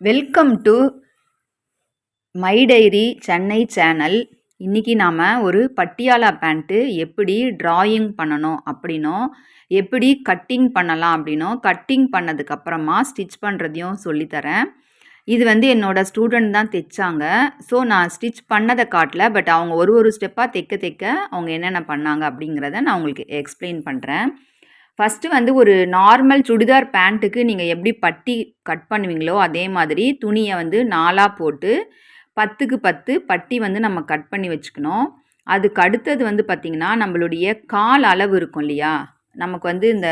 Welcome to my diary Chennai channel. இன்றைக்கி நாம் ஒரு பட்டியாலா பேண்ட்டு எப்படி ட்ராயிங் பண்ணணும் அப்படின்னும் எப்படி கட்டிங் பண்ணலாம் அப்படின்னும் கட்டிங் பண்ணதுக்கப்புறமா ஸ்டிச் பண்ணுறதையும் சொல்லித்தரேன். இது வந்து என்னோடய ஸ்டூடெண்ட் தான் தைச்சாங்க. ஸோ நான் ஸ்டிச் பண்ணதை காட்டல பட் அவங்க ஒரு ஒரு ஸ்டெப்பாக தைக்க தைக்க அவங்க என்னென்ன பண்ணாங்க அப்படிங்கிறத நான் உங்களுக்கு எக்ஸ்பிளைன் பண்ணுறேன் ஃபஸ்ட்டு வந்து ஒரு நார்மல் சுடிதார் பேண்ட்டுக்கு நீங்கள் எப்படி பட்டி கட் பண்ணுவீங்களோ அதே மாதிரி துணியை வந்து நாலாக போட்டு பத்துக்கு பத்து பட்டி வந்து நம்ம கட் பண்ணி வச்சுக்கணும். அதுக்கு அடுத்தது வந்து பார்த்திங்கன்னா நம்மளுடைய கால் அளவு இருக்கும் இல்லையா? நமக்கு வந்து இந்த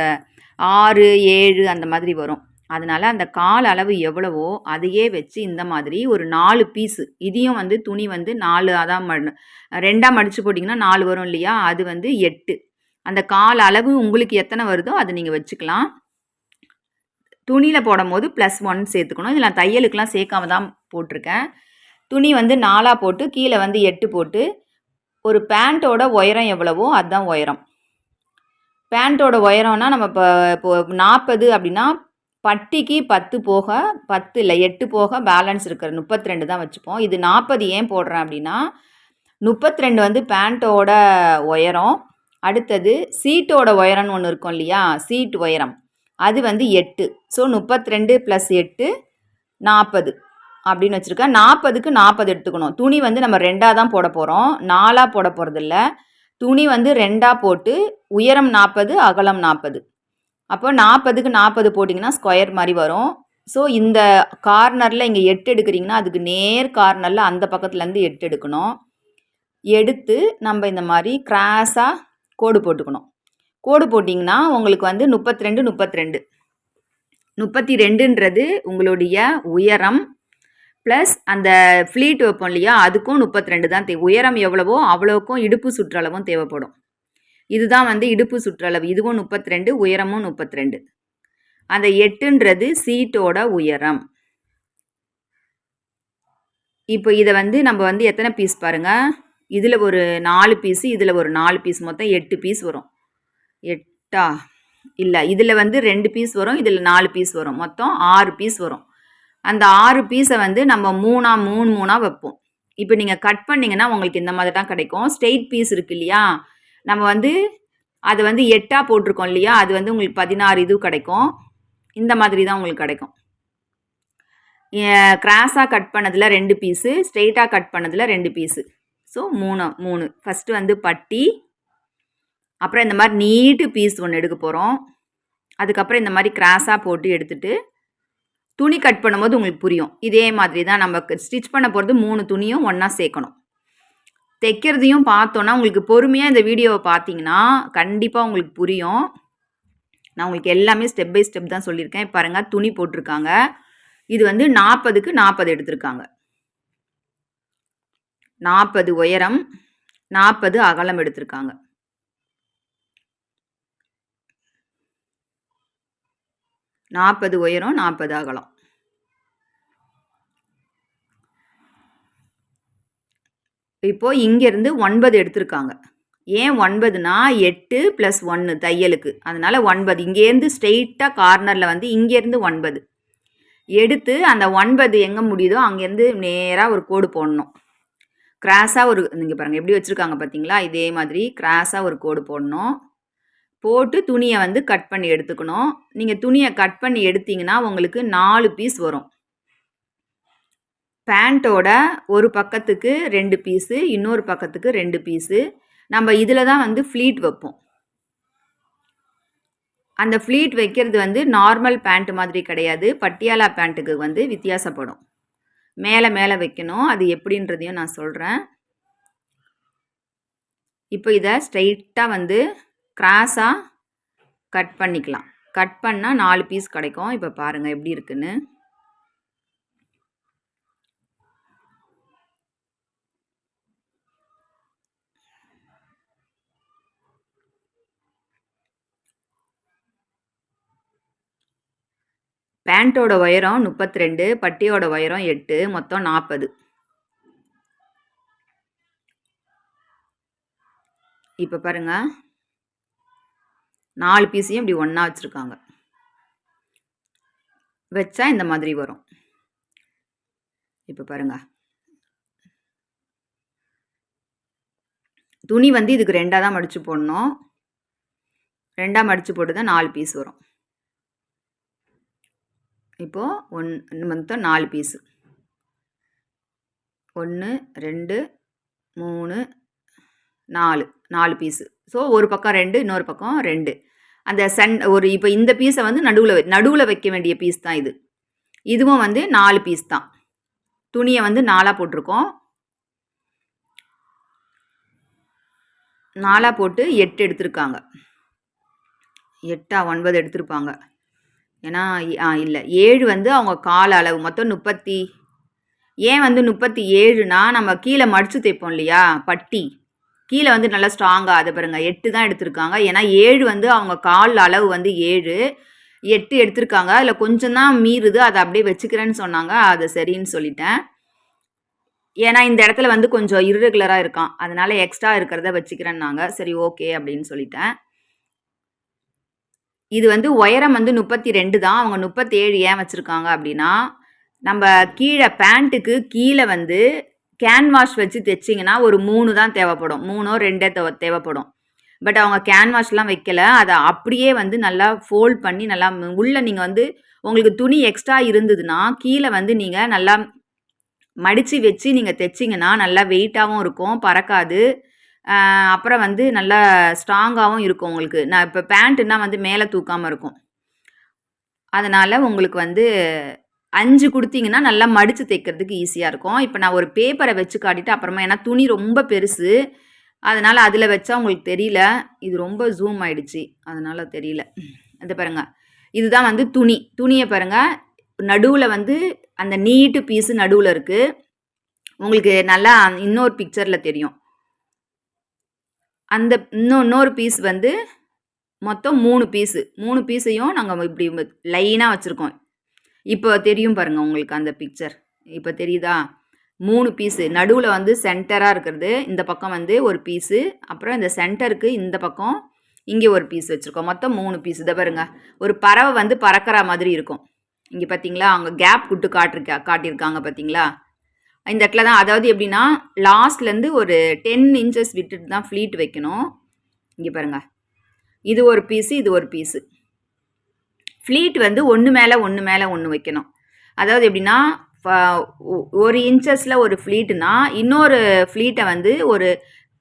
ஆறு ஏழு அந்த மாதிரி வரும். அதனால் அந்த கால் அளவு எவ்வளவோ அதையே வச்சு இந்த மாதிரி ஒரு நாலு பீஸு இதையும் வந்து துணி வந்து நாலு அதான் ம ரெண்டாக மடித்து போட்டிங்கன்னா நாலு வரும் இல்லையா? அது வந்து எட்டு. அந்த கால் அளவு உங்களுக்கு எத்தனை வருதோ அதை நீங்கள் வச்சுக்கலாம். துணியில் போடும் போது ப்ளஸ் ஒன் சேர்த்துக்கணும். இதில் நான் தையலுக்கெலாம் சேர்க்காம தான் போட்டிருக்கேன். துணி வந்து நாலாக போட்டு கீழே வந்து எட்டு போட்டு ஒரு பேண்ட்டோட உயரம் எவ்வளவோ அதுதான் உயரம். பேண்ட்டோட உயரம்னா நம்ம இப்போ இப்போ நாற்பது அப்படின்னா பட்டிக்கு பத்து போக பத்து இல்லை எட்டு போக பேலன்ஸ் இருக்கிற முப்பத்தி ரெண்டு தான் வச்சுப்போம். இது நாற்பது ஏன் போடுறேன் அப்படின்னா முப்பத்தி ரெண்டு வந்து பேண்ட்டோட உயரம் அடுத்தது சீட்டோட உயரம்னு ஒன்று இருக்கும் இல்லையா? சீட் உயரம். அது வந்து எட்டு. ஸோ முப்பத்தி ரெண்டு ப்ளஸ் எட்டு நாற்பது அப்படின்னு வச்சுருக்கேன். நாற்பதுக்கு நாற்பது எடுத்துக்கணும். துணி வந்து நம்ம ரெண்டாக தான் போட போகிறோம் நாலாக போட போகிறதில்ல துணி வந்து ரெண்டாக போட்டு உயரம் நாற்பது அகலம் நாற்பது அப்போ நாற்பதுக்கு நாற்பது போட்டிங்கன்னா ஸ்கொயர் மாதிரி வரும். ஸோ இந்த கார்னரில் இங்கே எட்டு எடுக்கிறீங்கன்னா அதுக்கு நேர் கார்னரில் அந்த பக்கத்துலேருந்து எட்டு எடுக்கணும். எடுத்து நம்ம இந்த மாதிரி கிராஸாக கோடு போட்டுக்கணும். கோடு போட்டிங்கன்னா உங்களுக்கு வந்து முப்பத்தி ரெண்டு முப்பத்தி ரெண்டு முப்பத்தி ரெண்டுன்றது உங்களுடைய உயரம் ப்ளஸ் அந்த ஃப்ளீட் வைப்போம் இல்லையா அதுக்கும் முப்பத்தி ரெண்டு தான் தேவை உயரம் எவ்வளவோ அவ்வளோக்கும் இடுப்பு சுற்றளவும் தேவைப்படும். இதுதான் வந்து இடுப்பு சுற்றளவு. இதுவும் முப்பத்தி ரெண்டு உயரமும் முப்பத்தி ரெண்டு அந்த எட்டுன்றது சீட்டோட உயரம். இப்போ இதை வந்து நம்ம வந்து எத்தனை பீஸ் பாருங்கள் இதில் ஒரு நாலு பீஸு இதில் ஒரு நாலு பீஸ் மொத்தம் எட்டு பீஸ் வரும். எட்டா? இல்லை இதில் வந்து ரெண்டு பீஸ் வரும் இதில் நாலு பீஸ் வரும். மொத்தம் ஆறு பீஸ் வரும். அந்த ஆறு பீஸை வந்து நம்ம மூணாக மூணு மூணாக வைப்போம். இப்போ நீங்கள் கட் பண்ணிங்கன்னா உங்களுக்கு இந்த மாதிரி தான் கிடைக்கும். ஸ்ட்ரெயிட் பீஸ் இருக்கு இல்லையா? நம்ம வந்து அது வந்து எட்டாக போட்டிருக்கோம் இல்லையா? அது வந்து உங்களுக்கு பதினாறு இது கிடைக்கும். இந்த மாதிரி தான் உங்களுக்கு கிடைக்கும். கிராஸாக கட் பண்ணதில் ரெண்டு பீஸு ஸ்ட்ரெயிட்டாக கட் பண்ணதில் ரெண்டு பீஸு ஸோ மூணு மூணு. ஃபஸ்ட்டு வந்து பட்டி. அப்புறம் இந்த மாதிரி நீட்டு பீஸ் ஒன்று எடுக்க போகிறோம் அதுக்கப்புறம் இந்த மாதிரி கிராஸாக போட்டு எடுத்துகிட்டு துணி கட் பண்ணும்போது உங்களுக்கு புரியும். இதே மாதிரி தான் நம்ம ஸ்டிச் பண்ண போகிறது மூணு துணியும் ஒன்றா சேர்க்கணும். தைக்கிறதையும் பார்த்தோன்னா உங்களுக்கு பொறுமையாக இந்த வீடியோவை பார்த்தீங்கன்னா கண்டிப்பாக உங்களுக்கு புரியும். நான் உங்களுக்கு எல்லாமே ஸ்டெப் பை ஸ்டெப் தான் சொல்லியிருக்கேன். பாருங்கள் துணி போட்டிருக்காங்க. இது வந்து நாற்பதுக்கு நாற்பது எடுத்திருக்காங்க. நாற்பது உயரம் நாற்பது அகலம் எடுத்திருக்காங்க. நாற்பது உயரம் நாற்பது அகலம். இப்போ இங்கேருந்து ஒன்பது எடுத்திருக்காங்க. ஏன் ஒன்பதுனா எட்டு ப்ளஸ் ஒன்று தையலுக்கு. அதனால் ஒன்பது. இங்கேருந்து ஸ்ட்ரெயிட்டாக கார்னரில் வந்து இங்கேருந்து ஒன்பது. எடுத்து அந்த ஒன்பது எங்கே முடியுதோ அங்கேருந்து நேராக ஒரு கோடு போடணும். கிராஸாக ஒரு நீங்கள் பாருங்கள் எப்படி வச்சுருக்காங்க பார்த்தீங்களா இதே மாதிரி கிராஸாக ஒரு கோடு போடணும். போட்டு துணியை வந்து கட் பண்ணி எடுத்துக்கணும். நீங்கள் துணியை கட் பண்ணி எடுத்தீங்கன்னா உங்களுக்கு நாலு பீஸ் வரும். பேண்ட்டோட ஒரு பக்கத்துக்கு ரெண்டு பீஸு இன்னொரு பக்கத்துக்கு ரெண்டு பீஸு நம்ம இதில் தான் வந்து ஃப்ளீட் வைப்போம். அந்த ஃப்ளீட் வைக்கிறது வந்து நார்மல் பேண்ட் மாதிரி கிடையாது. பட்டியாலா பேண்ட்டுக்கு வந்து வித்தியாசப்படும். மேலே மேலே வைக்கணும். அது எப்படின்றதையும் நான் சொல்கிறேன் இப்போ இதை ஸ்ட்ரைட்டாக வந்து கிராஸாக கட் பண்ணிக்கலாம். கட் பண்ணால் நாலு பீஸ் கிடைக்கும். இப்போ பாருங்கள் எப்படி இருக்குன்னு. பேண்ட்டோட உயரம் முப்பத்தி ரெண்டு பட்டியோட உயரம் எட்டு மொத்தம் நாற்பது இப்போ பாருங்க. நாலு பீஸையும் இப்படி ஒன்றா வச்சுருக்காங்க. வச்சா இந்த மாதிரி வரும். இப்போ பாருங்க. துணி வந்து இதுக்கு ரெண்டாக தான் மடித்து போடணும். ரெண்டாக மடித்து போட்டு தான் நாலு பீஸ் வரும். இப்போது ஒன் மொத்தம் நாலு பீஸு ஒன்று ரெண்டு மூணு நாலு நாலு பீஸு ஸோ ஒரு பக்கம் ரெண்டு இன்னொரு பக்கம் ரெண்டு. அந்த சன் ஒரு இப்போ இந்த பீஸை வந்து நடுவில் நடுவில் வைக்க வேண்டிய பீஸ் தான் இது. இதுவும் வந்து நாலு பீஸ் தான். துணியை வந்து நாலாக போட்டிருக்கோம். நாலாக போட்டு எட்டு எடுத்திருக்காங்க. எட்டா ஒன்பது எடுத்திருப்பாங்க. ஏன்னா இல்லை. ஏழு வந்து அவங்க கால அளவு. மொத்தம் முப்பத்தி ஏன் வந்து முப்பத்தி ஏழுனா நம்ம கீழே மடித்து தைப்போம் இல்லையா? பட்டி. கீழே வந்து நல்லா ஸ்ட்ராங்காக அதை பாருங்கள் எட்டு தான் எடுத்திருக்காங்க. ஏன்னா ஏழு வந்து அவங்க கால் அளவு வந்து ஏழு எட்டு எடுத்திருக்காங்க. அதில் கொஞ்சம் தான் மீறுது. அதை அப்படியே வச்சுக்கிறேன்னு சொன்னாங்க. அதை சரின்னு சொல்லிட்டேன். ஏன்னா இந்த இடத்துல வந்து கொஞ்சம் இர்ரெகுலராக இருக்கான். அதனால் எக்ஸ்ட்ரா இருக்கிறத வச்சுக்கிறேன்னாங்க. சரி ஓகே அப்படின்னு சொல்லிட்டேன். இது வந்து உயரம் வந்து முப்பத்தி ரெண்டு தான். அவங்க முப்பத்தேழு ஏன் வச்சுருக்காங்க அப்படின்னா நம்ம கீழே பேண்ட்டுக்கு கீழே வந்து கேன்வாஷ் வச்சு தைச்சிங்கன்னா ஒரு மூணு தான் தேவைப்படும். மூணோ ரெண்டே தேவை தேவைப்படும். பட் அவங்க கேன்வாஷ்லாம் வைக்கல. அதை அப்படியே வந்து நல்லா ஃபோல்ட் பண்ணி நல்லா உள்ளே நீங்கள் வந்து உங்களுக்கு துணி எக்ஸ்ட்ரா இருந்ததுன்னா கீழே வந்து நீங்கள் நல்லா மடித்து வச்சு நீங்கள் தைச்சிங்கன்னா நல்லா வெயிட்டாகவும் இருக்கும். பறக்காது. அப்புறம் வந்து நல்லா ஸ்ட்ராங்காகவும் இருக்கும் உங்களுக்கு. நான் இப்போ பேண்ட்டுன்னா வந்து மேலே தூக்காமல் இருக்கும். அதனால் உங்களுக்கு வந்து அஞ்சு கொடுத்தீங்கன்னா நல்லா மடித்து தைக்கிறதுக்கு ஈஸியாக இருக்கும். இப்போ நான் ஒரு பேப்பரை வச்சு காட்டிட்டு அப்புறமா ஏன்னா துணி ரொம்ப பெருசு. அதனால் அதில் வச்சா உங்களுக்கு தெரியல. இது ரொம்ப ஜூம் ஆயிடுச்சு. அதனால் தெரியல. அது பாருங்கள் இதுதான் வந்து துணி. துணியை பாருங்கள் நடுவில் வந்து அந்த நீட்டு பீஸு நடுவில் இருக்குது உங்களுக்கு நல்லா இன்னொரு பிக்சரில் தெரியும். அந்த இன்னும் இன்னொரு பீஸ் வந்து மொத்தம் மூணு பீஸு மூணு பீஸையும் நாங்கள் இப்படி லைனாக வச்சுருக்கோம். இப்போ தெரியும் பாருங்கள் உங்களுக்கு அந்த பிக்சர் இப்போ தெரியுதா? மூணு பீஸு நடுவில் வந்து சென்டராக இருக்கிறது. இந்த பக்கம் வந்து ஒரு பீஸு அப்புறம் இந்த சென்டருக்கு இந்த பக்கம் இங்கே ஒரு பீஸ் வச்சுருக்கோம். மொத்தம் மூணு பீஸ் இதை பாருங்க. ஒரு பறவை வந்து பறக்கிற மாதிரி இருக்கும். இங்கே பார்த்தீங்களா அவங்க கேப் விட்டு காட்டிருக்கா காட்டியிருக்காங்க பார்த்தீங்களா இந்த இடத்துல தான் அதாவது எப்படின்னா லாஸ்ட்லேருந்து ஒரு டென் இன்ச்சஸ் விட்டுட்டு தான் ஃப்ளீட் வைக்கணும். இங்கே பாருங்கள் இது ஒரு பீஸு இது ஒரு பீஸு ஃப்ளீட் வந்து ஒன்று மேலே ஒன்று மேலே ஒன்று வைக்கணும். அதாவது எப்படின்னா ஒரு இன்ச்சஸில் ஒரு ஃப்ளீட்டுனா இன்னொரு ஃப்ளீட்டை வந்து ஒரு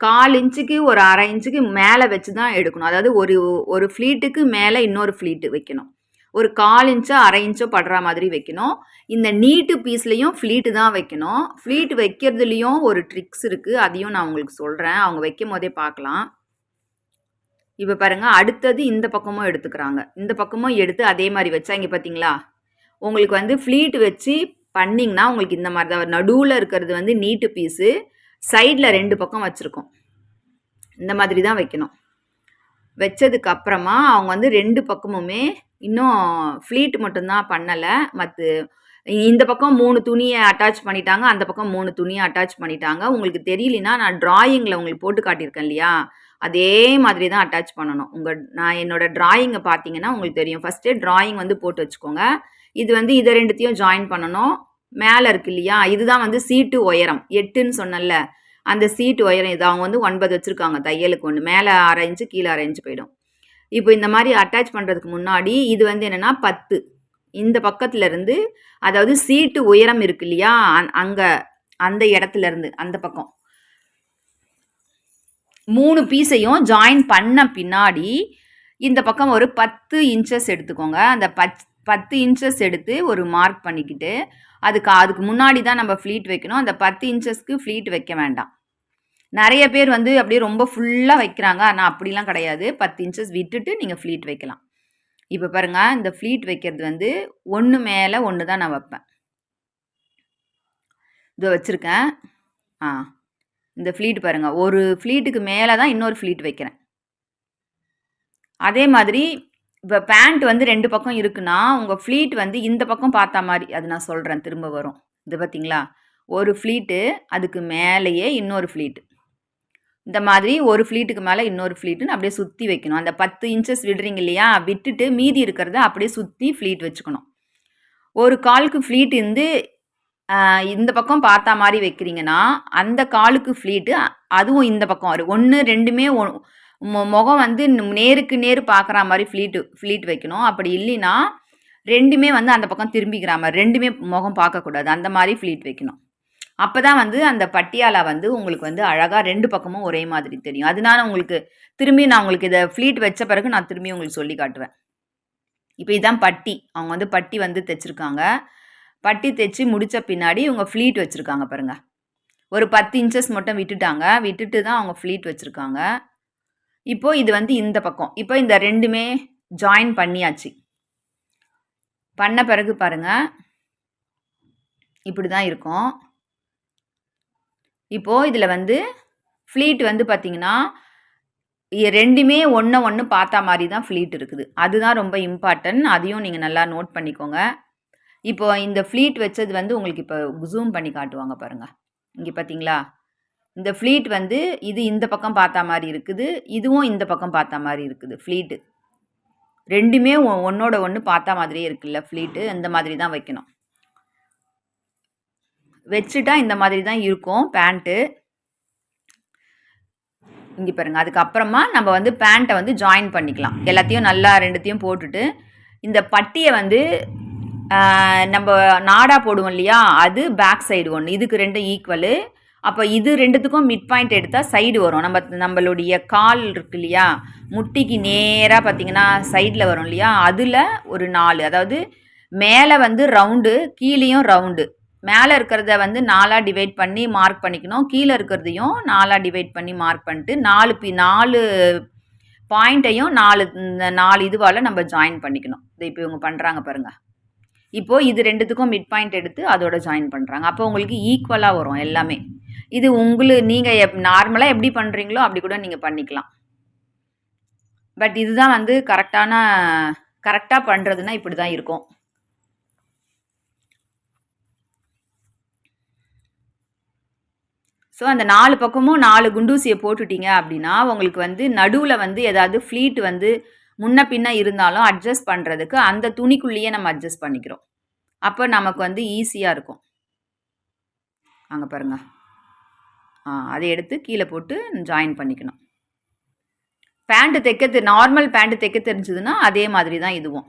கால் இன்ச்சுக்கு ஒரு அரை இன்ச்சுக்கு மேலே வச்சு தான் எடுக்கணும். அதாவது ஒரு ஒரு ஃப்ளீட்டுக்கு மேலே இன்னொரு ஃப்ளீட்டு வைக்கணும். ஒரு கால் இன்ச்சோ அரை இன்ச்சோ படுற மாதிரி வைக்கணும். இந்த நீட்டு பீஸ்லேயும் ஃப்ளீட்டு தான் வைக்கணும். ஃப்ளீட் வைக்கிறதுலேயும் ஒரு ட்ரிக்ஸ் இருக்குது அதையும் நான் உங்களுக்கு சொல்கிறேன் அவங்க வைக்கும் போதே பார்க்கலாம். இப்போ பாருங்கள் அடுத்தது இந்த பக்கமும் எடுத்துக்கிறாங்க. இந்த பக்கமும் எடுத்து அதே மாதிரி வச்சா இங்கே பார்த்தீங்களா உங்களுக்கு வந்து ஃப்ளீட் வச்சு பண்ணிங்கன்னா உங்களுக்கு இந்த மாதிரி தான் நடுவில் இருக்கிறது வந்து நீட்டு பீஸு சைடில் ரெண்டு பக்கம் வச்சுருக்கோம். இந்த மாதிரி தான் வைக்கணும். வச்சதுக்கு அப்புறமா அவங்க வந்து ரெண்டு பக்கமுமே இன்னும் ஃப்ளீட் மட்டும்தான் பண்ணலை. மற்ற இந்த பக்கம் மூணு துணியை அட்டாச் பண்ணிட்டாங்க அந்த பக்கம் மூணு துணியை அட்டாச் பண்ணிட்டாங்க. உங்களுக்கு தெரியலனா நான் ட்ராயிங்கில் உங்களுக்கு போட்டு காட்டியிருக்கேன் இல்லையா? அதே மாதிரி தான் அட்டாச் பண்ணணும். உங்கள் நான் என்னோடய ட்ராயிங்கை பார்த்தீங்கன்னா உங்களுக்கு தெரியும். ஃபஸ்ட்டு ட்ராயிங் வந்து போட்டு வச்சுக்கோங்க. இது வந்து இதை ரெண்டுத்தையும் ஜாயின் பண்ணணும். மேலே இருக்கு இல்லையா? இதுதான் வந்து சீட்டு உயரம். எட்டுன்னு சொன்னல அந்த சீட்டு உயரம் இது அவங்க வந்து ஒன்பது வச்சுருக்காங்க தையலுக்கு ஒன்று மேலே அரை இன்ச்சு கீழே அரை இன்ச்சு போயிடும். இப்போ இந்த மாதிரி அட்டாச் பண்ணுறதுக்கு முன்னாடி இது வந்து என்னென்னா பத்து. இந்த பக்கத்துலேருந்து அதாவது சீட்டு உயரம் இருக்கு இல்லையா அங்கே அந்த இடத்துலேருந்து அந்த பக்கம். மூணு பீஸையும் ஜாயின் பண்ண பின்னாடி இந்த பக்கம் ஒரு பத்து இன்ச்சஸ் எடுத்துக்கோங்க. அந்த பச் பத்து இன்ச்சஸ் எடுத்து ஒரு மார்க் பண்ணிக்கிட்டு அதுக்கு அதுக்கு முன்னாடி தான் நம்ம ஃப்ளீட் வைக்கணும். அந்த பத்து இன்ச்சஸ்க்கு ஃப்ளீட் வைக்க வேண்டாம். நிறைய பேர் வந்து அப்படியே ரொம்ப ஃபுல்லாக வைக்கிறாங்க. ஆனால் அப்படிலாம் கிடையாது. பத்து இன்ச்சஸ் விட்டுட்டு நீங்கள் ஃப்ளீட் வைக்கலாம். இப்போ பாருங்கள் இந்த ஃப்ளீட் வைக்கிறது வந்து ஒன்று மேலே ஒன்று தான் நான் வைப்பேன். இதோ வச்சுருக்கேன். ஆ இந்த ஃப்ளீட் பாருங்கள் ஒரு ஃப்ளீட்டுக்கு மேலே தான் இன்னொரு ஃப்ளீட் வைக்கிறேன். அதே மாதிரி இப்போ பேண்ட் வந்து ரெண்டு பக்கம் இருக்குன்னா உங்கள் ஃப்ளீட் வந்து இந்த பக்கம் பார்த்தா மாதிரி அது நான் சொல்கிறேன் திரும்ப வரும். இது பார்த்தீங்களா ஒரு ஃப்ளீட்டு அதுக்கு மேலேயே இன்னொரு ஃப்ளீட்டு இந்த மாதிரி ஒரு ஃப்ளீட்டுக்கு மேலே இன்னொரு ஃப்ளீட்டுன்னு அப்படியே சுற்றி வைக்கணும். அந்த பத்து இன்ச்சஸ் விடுறீங்க இல்லையா? விட்டுட்டு மீதி இருக்கிறத அப்படியே சுற்றி ஃப்ளீட் வச்சுக்கணும். ஒரு காலுக்கு ஃப்ளீட் இருந்து இந்த பக்கம் பார்த்தா மாதிரி வைக்கிறீங்கன்னா அந்த காலுக்கு ஃப்ளீட்டு அதுவும் இந்த பக்கம் வரும். ஒன்று ரெண்டுமே முகம் வந்து நேருக்கு நேர் பார்க்குற மாதிரி ஃப்ளீட்டு ஃப்ளீட் வைக்கணும். அப்படி இல்லைன்னா ரெண்டுமே வந்து அந்த பக்கம் திரும்பிக்கிற மாதிரி ரெண்டுமே முகம் பார்க்கக்கூடாது. அந்த மாதிரி ஃப்ளீட் வைக்கணும். அப்போ தான் வந்து அந்த பட்டியாலா வந்து உங்களுக்கு வந்து அழகாக ரெண்டு பக்கமும் ஒரே மாதிரி தெரியும். அதனால உங்களுக்கு திரும்பி நான் உங்களுக்கு இதை ஃப்ளீட் வச்ச பிறகு நான் திரும்பி உங்களுக்கு சொல்லி காட்டுவேன். இப்போ இதுதான் பட்டி. அவங்க வந்து பட்டி வந்து தைச்சிருக்காங்க. பட்டி தைச்சி முடித்த பின்னாடி இவங்க ஃப்ளீட் வச்சுருக்காங்க பாருங்கள் ஒரு பத்து இன்ச்சஸ் மட்டும் விட்டுட்டாங்க. விட்டுட்டு தான் அவங்க ஃப்ளீட் வச்சுருக்காங்க. இப்போது இது வந்து இந்த பக்கம். இப்போ இந்த ரெண்டுமே ஜாயின் பண்ணியாச்சு. பண்ண பிறகு பாருங்கள் இப்படி தான் இருக்கும். இப்போது இதில் வந்து ஃப்ளீட் வந்து பார்த்திங்கன்னா ரெண்டுமே ஒன்று ஒன்று பார்த்தா மாதிரி தான் ஃப்ளீட் இருக்குது. அதுதான் ரொம்ப இம்பார்ட்டன்ட் அதையும் நீங்கள் நல்லா நோட் பண்ணிக்கோங்க. இப்போ இந்த ஃப்ளீட் வச்சது வந்து உங்களுக்கு இப்போ ஜூம் பண்ணி காட்டுவாங்க பாருங்கள் இங்கே பார்த்தீங்களா இந்த ஃப்ளீட் வந்து இது இந்த பக்கம் பார்த்தா மாதிரி இருக்குது. இதுவும் இந்த பக்கம் பார்த்தா மாதிரி இருக்குது ஃப்ளீட்டு ரெண்டுமே ஒன்றோட ஒன்று பார்த்தா மாதிரியே இருக்குல்ல ஃப்ளீட்டு இந்த மாதிரி தான் வைக்கணும். வச்சுட்டா இந்த மாதிரி தான் இருக்கும் பேண்ட்டு இங்கே பாருங்கள் அதுக்கப்புறமா நம்ம வந்து பேண்ட்டை வந்து ஜாயின் பண்ணிக்கலாம். எல்லாத்தையும் நல்லா ரெண்டுத்தையும் போட்டுட்டு இந்த பட்டியை வந்து நம்ம நாடா போடுவோம் இல்லையா அது பேக் சைடு ஒன்று இதுக்கு ரெண்டும் ஈக்குவலு அப்போ இது ரெண்டுத்துக்கும் மிட் பாயிண்ட் எடுத்தால் சைடு வரும். நம்ம நம்மளுடைய கால் இருக்கு இல்லையா முட்டிக்கு நேராக பார்த்தீங்கன்னா சைடில் வரும் இல்லையா அதில் ஒரு நாலு. அதாவது மேலே வந்து ரவுண்டு கீழேயும் ரவுண்டு மேலே இருக்கிறத வந்து நாலாக டிவைட் பண்ணி மார்க் பண்ணிக்கணும். கீழே இருக்கிறதையும் நாலாக டிவைட் பண்ணி மார்க் பண்ணிட்டு நாலு பி நாலு பாயிண்ட்டையும் நாலு இந்த நாலு இதுவால் நம்ம ஜாயின் பண்ணிக்கணும். இதை இப்போ இவங்க பண்ணுறாங்க பாருங்கள் இப்போது இது ரெண்டுத்துக்கும் மிட் பாயிண்ட் எடுத்து அதோட ஜாயின் பண்ணுறாங்க அப்போ உங்களுக்கு ஈக்குவலாக வரும் எல்லாமே. இது உங்களுக்கு நீங்கள் எப் நார்மலாக எப்படி பண்ணுறீங்களோ அப்படி கூட நீங்கள் பண்ணிக்கலாம். பட் இதுதான் வந்து கரெக்டான கரெக்டாக பண்ணுறதுன்னா இப்படி தான் இருக்கும். ஸோ அந்த நாலு பக்கமும் நாலு குண்டூசியை போட்டுட்டீங்க அப்படின்னா உங்களுக்கு வந்து நடுவில் வந்து ஏதாவது ஃப்ளீட் வந்து முன்ன பின்ன இருந்தாலும் அட்ஜஸ்ட் பண்ணுறதுக்கு அந்த துணிக்குள்ளேயே நம்ம அட்ஜஸ்ட் பண்ணிக்கிறோம். அப்போ நமக்கு வந்து ஈஸியாக இருக்கும். அங்கே பாருங்கள் ஆ அதை எடுத்து கீழே போட்டு ஜாயின் பண்ணிக்கணும். பேண்ட்டு தைக்க நார்மல் பேண்ட்டு தைக்க தெரிஞ்சதுன்னா அதே மாதிரி தான் இதுவும்.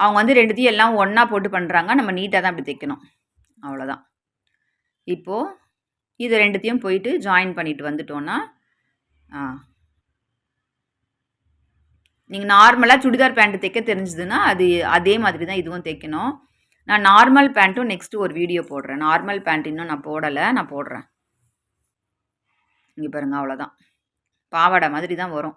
அவங்க வந்து ரெண்டுத்தையும் எல்லாம் ஒன்றா போட்டு பண்ணுறாங்க நம்ம நீட்டாக தான் அப்படி தைக்கணும். அவ்வளோதான் இப்போது இது ரெண்டுத்தையும் போயிட்டு ஜாயின் பண்ணிட்டு வந்துட்டோன்னா ஆ. நீங்கள் நார்மலாக சுடிதார் பேண்ட்டு தைக்க தெரிஞ்சதுன்னா அது அதே மாதிரி தான் இதுவும் தைக்கணும். நான் நார்மல் பேண்ட்டும் நெக்ஸ்ட்டு ஒரு வீடியோ போடுறேன். நார்மல் பேண்ட் இன்னும் நான் போடலை நான் போடுறேன். இங்கே பாருங்கள் அவ்வளோதான் பாவாடை மாதிரி தான் வரும்.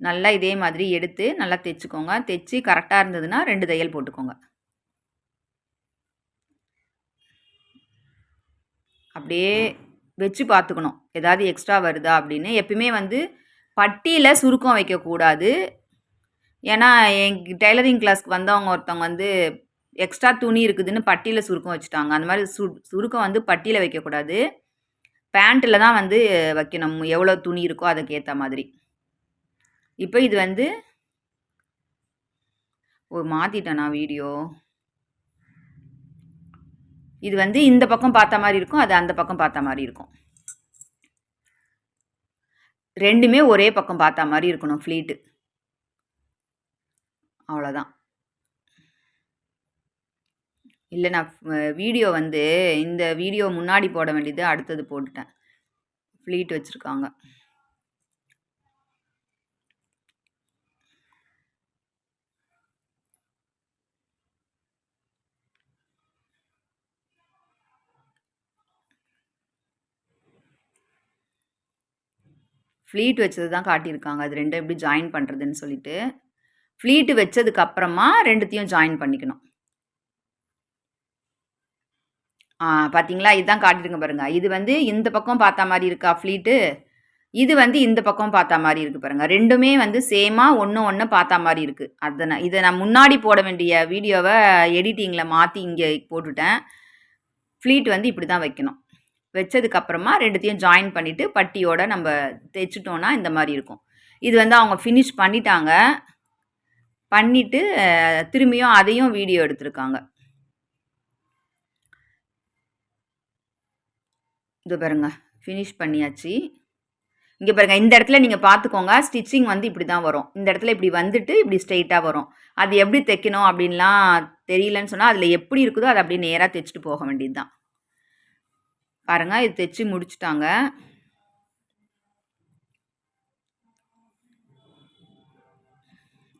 நல்லா இதே மாதிரி எடுத்து நல்லா தைச்சிக்கோங்க. தைச்சி கரெக்டாக இருந்ததுன்னா ரெண்டு தையல் போட்டுக்கோங்க. அப்படியே வச்சு பார்த்துக்கணும். ஏதாவது எக்ஸ்ட்ரா வருதா அப்படின்னு. எப்பயுமே வந்து பட்டியில் சுருக்கம் வைக்கக்கூடாது. ஏன்னா என் டெய்லரிங் கிளாஸ்க்கு வந்தவங்க ஒருத்தவங்க வந்து எக்ஸ்ட்ரா துணி இருக்குதுன்னு பட்டியில் சுருக்கம் வச்சுட்டாங்க. அந்த மாதிரி சு சுருக்கம் வந்து பட்டியில் வைக்கக்கூடாது. பேண்ட்டில் தான் வந்து வைக்கணும். எவ்வளோ துணி இருக்கோ அதுக்கேற்ற மாதிரி. இப்போ இது வந்து ஓ மாற்றிட்டேனா வீடியோ இது வந்து இந்த பக்கம் பார்த்த மாதிரி இருக்கும் அது அந்த பக்கம் பார்த்த மாதிரி இருக்கும். ரெண்டுமே ஒரே பக்கம் பார்த்த மாதிரி இருக்கணும் ஃப்ளீட்டு அவ்வளோதான் இல்லை நான் வீடியோ வந்து இந்த வீடியோ முன்னாடி போட வேண்டியது அடுத்தது போட்டுட்டேன். ஃப்ளீட் வச்சுருக்காங்க. ஃப்ளீட் வச்சது தான் காட்டியிருக்காங்க. அது ரெண்டும் எப்படி ஜாயின் பண்ணுறதுன்னு சொல்லிட்டு. ஃப்ளீட்டு வச்சதுக்கு அப்புறமா ரெண்டுத்தையும் ஜாயின் பண்ணிக்கணும். ஆ பார்த்தீங்களா இதுதான் காட்டிடுங்க பாருங்கள் இது வந்து இந்த பக்கம் பார்த்தா மாதிரி இருக்கா ஃப்ளீட்டு இது வந்து இந்த பக்கம் பார்த்தா மாதிரி இருக்குது பாருங்கள் ரெண்டுமே வந்து சேமாக ஒன்று ஒன்று பார்த்தா மாதிரி இருக்குது அதை நான் இதை நான் முன்னாடி போட வேண்டிய வீடியோவை எடிட்டிங்கில் மாற்றி இங்கே போட்டுட்டேன். ஃப்ளீட் வந்து இப்படி தான் வைக்கணும். வச்சதுக்கப்புறமா ரெண்டுத்தையும் ஜாயின் பண்ணிவிட்டு பட்டியோட நம்ம தைச்சிட்டோன்னா இந்த மாதிரி இருக்கும். இது வந்து அவங்க ஃபினிஷ் பண்ணிட்டாங்க. பண்ணிவிட்டு திரும்பியும் அதையும் வீடியோ எடுத்திருக்காங்க. இது பாருங்க ஃபினிஷ் பண்ணியாச்சு. இங்கே பாருங்க இந்த இடத்துல நீங்கள் பார்த்துக்கோங்க ஸ்டிச்சிங் வந்து இப்படி தான் வரும். இந்த இடத்துல இப்படி வந்துட்டு இப்படி ஸ்ட்ரெயிட்டாக வரும். அது எப்படி தைக்கணும் அப்படின்லாம் தெரியலன்னு சொன்னால் அதில் எப்படி இருக்குதோ அதை அப்படியே நேராக தைச்சிட்டு போக வேண்டியது தான் பாருங்கள் இது தைச்சி முடிச்சிட்டாங்க.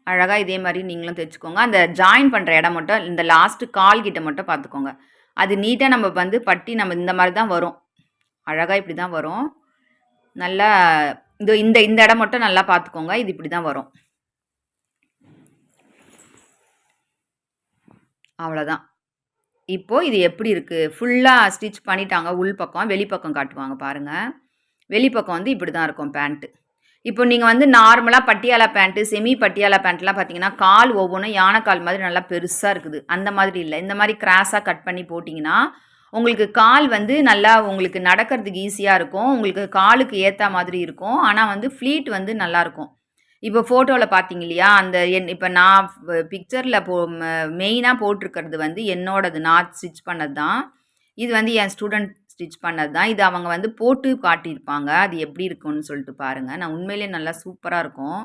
அழகாக இதே மாதிரி நீங்களும் தைச்சிக்கோங்க. அந்த ஜாயின் பண்ணுற இடம் மட்டும் இந்த லாஸ்ட்டு கால் கிட்ட மட்டும் பார்த்துக்கோங்க அது நீட்டாக நம்ம வந்து பட்டி நம்ம இந்த மாதிரி தான் வரும். அழகாக இப்படி தான் வரும். நல்லா இந்த இந்த இந்த இடம் மட்டும் நல்லா பார்த்துக்கோங்க இது இப்படி தான் வரும். அவ்வளோதான் இப்போது இது எப்படி இருக்குது ஃபுல்லாக ஸ்டிச் பண்ணிட்டாங்க. உள் பக்கம் வெளிப்பக்கம் காட்டுவாங்க பாருங்கள் வெளிப்பக்கம் வந்து இப்படி தான் இருக்கும் பேண்ட்டு இப்போ நீங்கள் வந்து நார்மலாக பட்டியாலா பேண்ட்டு செமி பட்டியாலா பேண்ட்லாம் பார்த்தீங்கன்னா கால் ஒவ்வொன்றும் யானைக்கால் மாதிரி நல்லா பெருசாக இருக்குது. அந்த மாதிரி இல்லை. இந்த மாதிரி கிராஸாக கட் பண்ணி போட்டிங்கன்னா உங்களுக்கு கால் வந்து நல்லா உங்களுக்கு நடக்கிறதுக்கு ஈஸியாக இருக்கும். உங்களுக்கு காலுக்கு ஏற்ற மாதிரி இருக்கும். ஆனால் வந்து ஃப்ளீட் வந்து நல்லாயிருக்கும் இப்போ ஃபோட்டோவில் பார்த்தீங்க இல்லையா? அந்த என் இப்போ நான் பிக்சரில் போ மெயினாக போட்டிருக்கிறது வந்து என்னோடது. நான் ஸ்டிச் பண்ணது தான் இது வந்து என் ஸ்டூடெண்ட் ஸ்டிச் பண்ணது தான் இது அவங்க வந்து போட்டு காட்டியிருப்பாங்க. அது எப்படி இருக்கும்னு சொல்லிட்டு பாருங்கள் நான் உண்மையிலேயே நல்லா சூப்பராக இருக்கும்.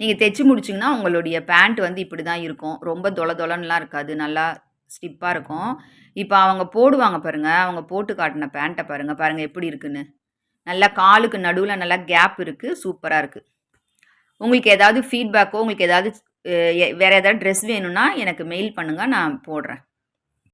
நீங்கள் தைச்சி முடிச்சிங்கன்னா உங்களுடைய பேண்ட் வந்து இப்படி தான் இருக்கும். ரொம்ப தொல தொலன்லாம் இருக்காது. நல்லா ஸ்டிப்பாக இருக்கும். இப்போ அவங்க போடுவாங்க பாருங்கள் அவங்க போட்டு காட்டின பேண்ட்டை பாருங்கள் பாருங்கள் எப்படி இருக்குன்னு. நல்லா காலுக்கு நடுவில் நல்லா கேப் இருக்குது சூப்பராக இருக்குது உங்களுக்கு ஏதாவது ஃபீட்பேக்கோ உங்களுக்கு ஏதாவது வேறு ஏதாவது ட்ரெஸ் வேணும்னா எனக்கு மெயில் பண்ணுங்கள் நான் போடுறேன்.